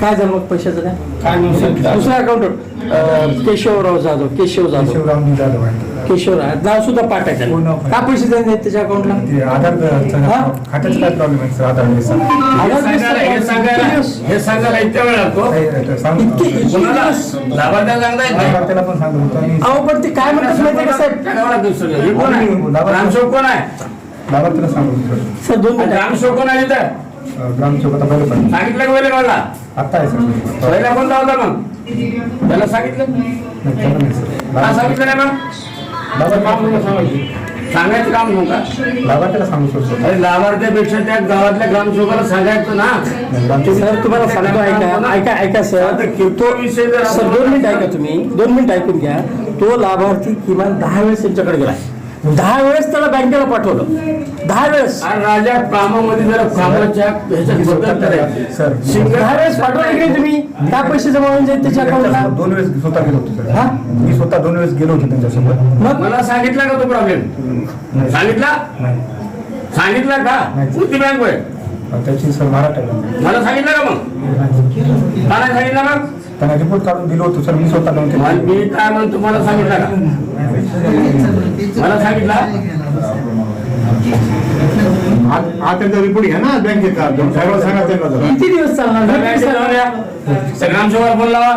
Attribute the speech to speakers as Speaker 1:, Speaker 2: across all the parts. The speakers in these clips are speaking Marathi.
Speaker 1: काय झालं मग पैशाचं काय?
Speaker 2: काय म्हणू शकता
Speaker 1: दुसऱ्या अकाउंटवर केशवराव जाधव केशव जाधव.
Speaker 2: शिवराम जाधव आहे
Speaker 1: केशवराव नाव सुद्धा पाठायचं
Speaker 2: हो, नाव
Speaker 1: का पैसे द्यायचे नाहीत त्याच्या अकाउंटला
Speaker 2: ते आधार
Speaker 1: हा?
Speaker 2: खात्याचं काय प्रॉब्लेम आहे सर? आधार दिवसा
Speaker 1: आधार
Speaker 3: सांगायला- हे सांगायला हे सांगायला इतक्या वेळ लागतो.
Speaker 2: सांगू
Speaker 1: इतके इतके
Speaker 3: कोणाला
Speaker 1: दिवस
Speaker 3: लाभार्थ्याला सांगता येत नाही?
Speaker 2: त्याला पण सांगतो होतो आणि
Speaker 1: अहो पण ते काय म्हणतात माहितीये का साहेब?
Speaker 3: लागतं सगळं. हे कोण आहे ग्रामसेवक कोण आहे?
Speaker 2: लाभार्थ्याला सांगू होतो.
Speaker 1: सर दोन मिनिटं.
Speaker 3: ग्रामसेवक कोण आहे तिथं
Speaker 2: ग्रामसेवक आता पहिले पण
Speaker 3: सांगितलं का पहिले मला
Speaker 2: आता आहे सर.
Speaker 3: पहिला कोणता होता मग? त्याला सांगितलं?
Speaker 2: नाही, त्याला नाही सर.
Speaker 3: का सांगितलं नाही मग? सांगायचं काम नव्हतं
Speaker 2: लाभार्थ्याला सांगू शकतो
Speaker 3: अरे लाभार्थ्यापेक्षा त्या गावातल्या ग्रामसेवकाला सांगायचं ना.
Speaker 1: सर तुम्हाला सांगतो ऐका ऐका ऐका सर.
Speaker 3: आता किरकोळ विषय जर
Speaker 1: सर दोन मिनिट ऐका तुम्ही. दोन मिनिट ऐकून घ्या. तो लाभार्थी किमान दहा वेळेस त्यांच्याकडे गेलाय दहा वेळेस त्याला बँकेला पाठवलं. दहा वेळेस.
Speaker 3: आणि राजा कामामध्ये जरा कामाच्या
Speaker 2: सर
Speaker 1: दहा वेळेस पाठवलं की तुम्ही? काय पैसे जमा होऊन जाईल त्याच्या अकाउंटला
Speaker 2: दोन वेळेस स्वतः गेलो होतो
Speaker 1: हा?
Speaker 2: मी स्वतः दोन वेळेस गेलो होतो त्यांच्यासोबत.
Speaker 1: मग?
Speaker 3: मला सांगितलं का तो प्रॉब्लेम. सांगितला? सांगितलं का. कोणती बँक होय?
Speaker 2: त्याची सर मराठा
Speaker 3: मला सांगितलं का मग? का नाही सांगितलं मग
Speaker 2: त्यांना रिपोर्ट काढून दिलो होतो सर. मी स्वतः
Speaker 3: मला-
Speaker 2: नव्हते
Speaker 3: मी काय म्हणतो मला सांगितलं का? मला सांगितलं?
Speaker 4: आता रिपोर्ट घ्या ना बँकेत साहेबांना सांगा त्यांना.
Speaker 1: किती दिवस चालणार.
Speaker 3: त्या फोन लावा.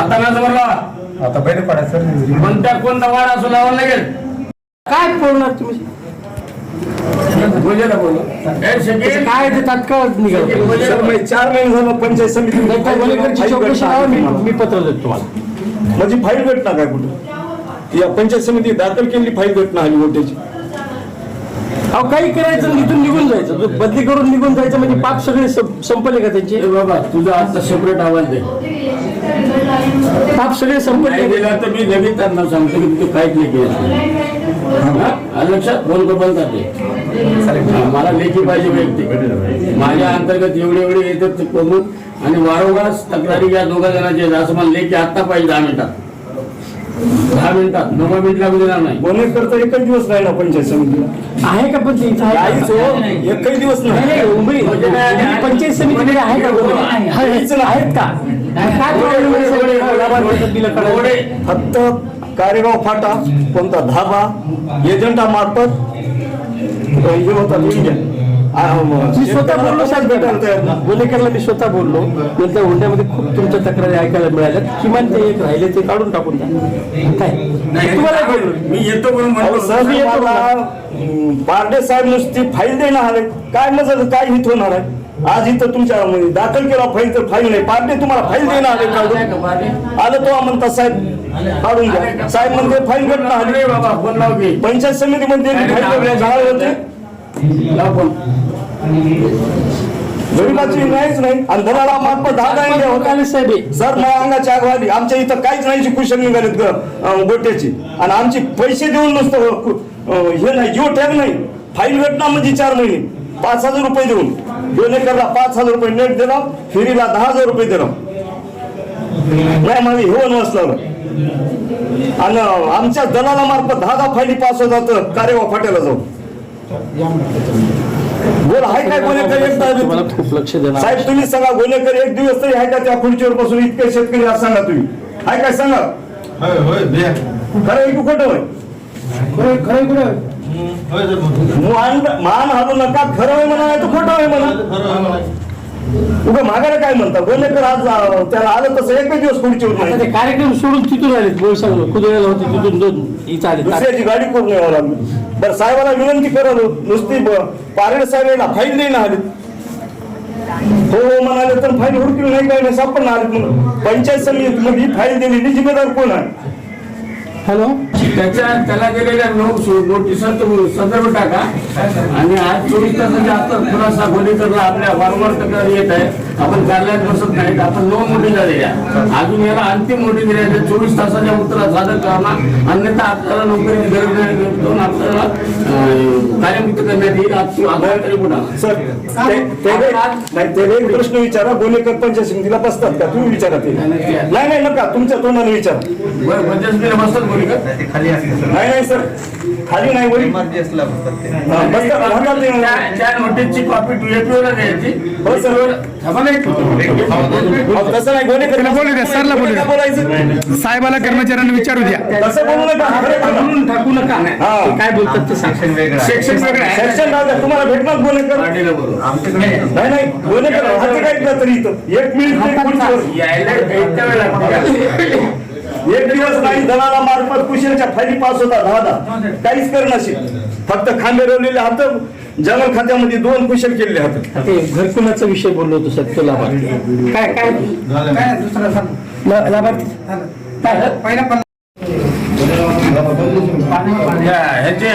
Speaker 3: आता ना समोर लावा.
Speaker 2: आता पहिले पडा सर.
Speaker 3: कोणत्या कोणता वाढ असो लावा लागेल
Speaker 1: काय बोलणार तुम्ही? काय ते तात्काळ निघाल?
Speaker 5: चार महिने झालं पंचायत समिती
Speaker 1: मी पत्र देतो तुम्हाला.
Speaker 5: माझी फाईल घटना काय कुठं? या पंचायत समिती दाखल केलेली फाईल घटना आली मोठ्याची
Speaker 1: अहो काही करायचं इथून निघून जायचं. बदली करून निघून जायचं म्हणजे पाप सगळे संपले का त्यांचे?
Speaker 3: बाबा तुझा आता सेपरेट आवाज दे.
Speaker 1: पाप सगळे
Speaker 3: नाही
Speaker 1: संपले
Speaker 3: दिला तर मी लगेच त्यांना सांगतो की तू काहीच लेखी लक्षात? फोन करून जाते मला लेखी पाहिजे व्यक्ती. माझ्या अंतर्गत एवढे एवढे येतात ते करून आणि वारंवार तक्रारी या दोघा जणांचे. असं मला लेखी आत्ता पाहिजे दहा मिनिटात. दहा मिनिटात. नव्वद मिनिट लागू देणार नाही.
Speaker 5: बोनेकरचा एकच दिवस राहिला पंचायत समितीला.
Speaker 1: आहे का पण ते इथं आहे
Speaker 5: काहीच
Speaker 1: का?
Speaker 5: हो एकही दिवस
Speaker 1: नाही,
Speaker 5: नाही
Speaker 1: नाही, मुंबई
Speaker 3: म्हणजे काय?
Speaker 1: पंचायत समितीमध्ये आहे का? कोणी? आहेत आहेत का? काय प्रॉब्लेम आहे? सगळे लाभार्थ्यांचं बिलं काढायला?
Speaker 3: एवढे.
Speaker 5: फक्त कारेगाव फाटा कोणता धाबा एजंटामार्फत हे होता इंडिया.
Speaker 1: मी स्वतः बोललो मी स्वतः बोललो. नंतर हुंड्यामध्ये खूप तुमच्या तक्रारी ऐकायला मिळाल्या. किमान ते एक राहिले ते काढून टाकून द्या. काय तुम्हाला बोललो
Speaker 3: मी येतो म्हणून म्हणतो
Speaker 5: सर मी मला अं, बारडे साहेब नुसती फाईल देणार आहे काय मजा काय हित होणार आहे? आज इथं तुमच्या दाखल केला फाईल तर फाईल नाही. पारडे तुम्हाला फाईल देणार आहे काढून. आलं तो म्हणता साहेब. काढून घ्या. साहेब म्हणजे फाईल घटना आली. पंचायत समितीमध्ये फाईल झाले होते गरीबाची नाहीच नाही. आणि दलाला मार्फत दहा
Speaker 1: होकाले साहेब.
Speaker 5: सर माझ्या अंगाची आग वाढली आमच्या इथं काहीच नाही कुशन निघालेत गोट्याची. आणि आमची पैसे देऊन नुसतं हे नाही जीव टॅग नाही. फाईल घटना म्हणजे चार महिने. पाच हजार रुपये देऊन. डोनेकरला पाच हजार रुपये नेट दिला फेरीला दहा हजार रुपये दिला नाही माझे हे लावलं आणि आमच्या दलाला मार्फत दहा दहा फायली पास होतात कार्यवा फाट्याला जाऊन. हाय काय गोलेकर
Speaker 1: देणार
Speaker 5: साहेब तुम्ही सांगा गोलेकर एक दिवस तरी आहे का त्या खुर्चीवर बसून इतके शेतकरी आज सांगा तुम्ही? आहे काय सांगा?
Speaker 4: होय होय.
Speaker 5: खरं आहे की खोटं होय?
Speaker 4: होय सर म्हणतो.
Speaker 5: मान मान हालू नका खरं आहे म्हणा नाही तर खोटं आहे म्हणा.
Speaker 4: खरं.
Speaker 5: उगा मागायला काय म्हणता गोलेकर आज त्याला आलं तसं एकच दिवस खुर्चीवर
Speaker 1: आता ते कार्यक्रम सोडून तिथून आले बोल सांगलो कुदळ्याला होते तिथून दोन? इथं आले
Speaker 5: दुसऱ्याची गाडी करून यावं लागली बरं साहेबाला विनंती करत नुसती पारेड साहेबांना फाईल नाही ना आली हो हो म्हणाले तर फाईल हुडकली नाही काय नाही सापडणार म्हणून. पंचायत समितीमध्ये फाईल दिलेली जिम्मेदार कोण आहे?
Speaker 1: हॅलो?
Speaker 3: त्याच्या त्याला दिलेल्या नो- नोटिसांचा संदर्भ टाका. आणि आज चोवीस तासाच्या आत खुलासा गोलीकरला आपल्या वारंवार तक्रार येत आहे. आपण कार्यालयात बसत नाहीत. आपण नो नोटीस दिल्या अजून याला अंतिम नोटीस दिल्या चोवीस तासाच्या उत्तरात सादर करणं अन्यथा आपल्याला नोकरीची गरज नाही. आपल्याला कार्यमुक्त करण्यात येईल. आज आधार रिपोर्ट आणा.
Speaker 5: सर ते- ते- नाही ते एक प्रश्न विचारा. गोलेकर पंचायत समितीला बसतात का? तुम्ही विचारा ते. नाही नाही नका. तुमच्या तोंडाने विचारा.
Speaker 3: बरं पंचायत बसतात गोलीकर
Speaker 4: ते खाली असते सर.
Speaker 5: नाही नाही सर. खाली नाही वरी
Speaker 4: इमर्जन्सीला
Speaker 3: त्या- नोटीसची कॉपी द्यायची.
Speaker 5: हो सर.
Speaker 3: थांबा
Speaker 5: तसं नाही
Speaker 6: बोलू द्या, सरला बोलू द्या.
Speaker 5: बोलायचं?
Speaker 6: साहेबाला कर्मचाऱ्यांना विचारू द्या.
Speaker 5: तसं बोलू नका. बोला.
Speaker 1: टाकू नका.
Speaker 5: हा.
Speaker 1: काय बोलतात ते
Speaker 4: सेक्शन वेगळं.
Speaker 3: सेक्शन वेगळं आहे.
Speaker 5: सेक्शन राहू तुम्हाला भेटणार गोलेकर
Speaker 4: आमच्याकडे
Speaker 5: नाही नाही. गोलेकर हाती काय केलं तरी इथं? एक मिनिट.
Speaker 3: यायला भेटता वेळ लागतो.
Speaker 5: एक दिवस नाही दलाला मार्फत कुशलच्या फायली पास होता दहा दहा. काहीच कर नसेल फक्त खांबेरवलेले हात जंगल खात्यामध्ये दोन कुशल केलेले हात.
Speaker 1: ते घरकुलाचा विषय बोललो होतो सर? तो लाभार्थी. काय काय? ला- लाभार्थी. काय?
Speaker 3: ह्याचे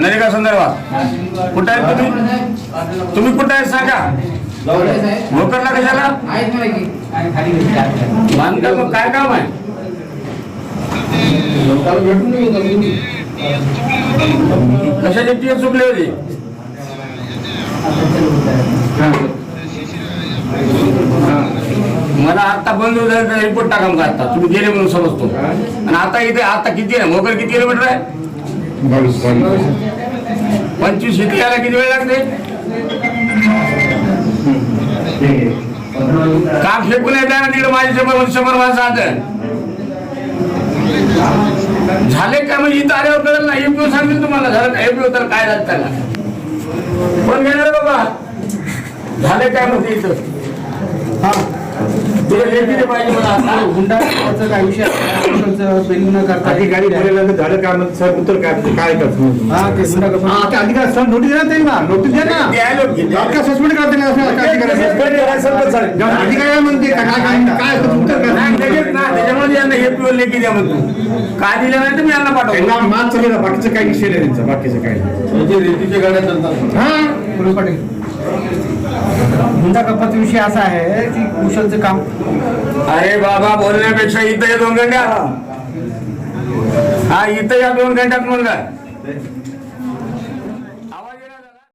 Speaker 3: नरेगा संदर्भात कुठं आहेत तुम्ही? तुम्ही कुठं आहेत सांगा. भोकरला कशाला? बांधकाम काय काम आहे? कशाची टीएस चुकली होती? मला आता बंद झालं रिपोर्ट टाका मग आता. तुम्ही गेले म्हणून समजतो. आणि आता इथे आता किती आहे? भोकर किती किलोमीटर आहे? पंचवीस इथे यायला किती वेळ लागते? काम फेकून येत आहे ना तिकडे माझे शंभर शंभर माणसं आत. झाले काय म्हणजे इथं आल्यावर कळलं ना एपीओ सांगेल तुम्हाला झालं का एपीओ तर काय झालं त्याला? पण घेणार बाबा? झाले काय म्हणजे इथं? हा.
Speaker 2: हुंडा काय विषय बिल न करता
Speaker 4: अधिकारी झालं काय म्हणत सर उत्तर काय? काय करतो?
Speaker 2: हा ते हुंडा कसं
Speaker 4: हा ते अधिकारी सर नोटीस देणार त्यांनी. ना. नोटीस द्या ना? का सस्पेंड करते ना असं काय अधिकारी काय म्हणते का- काय काय काय उत्तर काय?
Speaker 3: त्याच्यामध्ये यांना एपीओ लेखी द्या म्हणतो. काय दिलं नाही तर मी यांना पाठवतो.
Speaker 4: मात चालू बाकीचं काही विषय नाही त्यांचा बाकीचं काही
Speaker 3: रेतीच्या गाड्या चालतात.
Speaker 4: हा?
Speaker 2: पाटील. हुंडा कपात विषय असा आहे की कुशलचं काम.
Speaker 3: अरे बाबा बोलण्यापेक्षा इथं या दोन घंट्यात. हा. इथं या दोन घंट्यात म्हणलं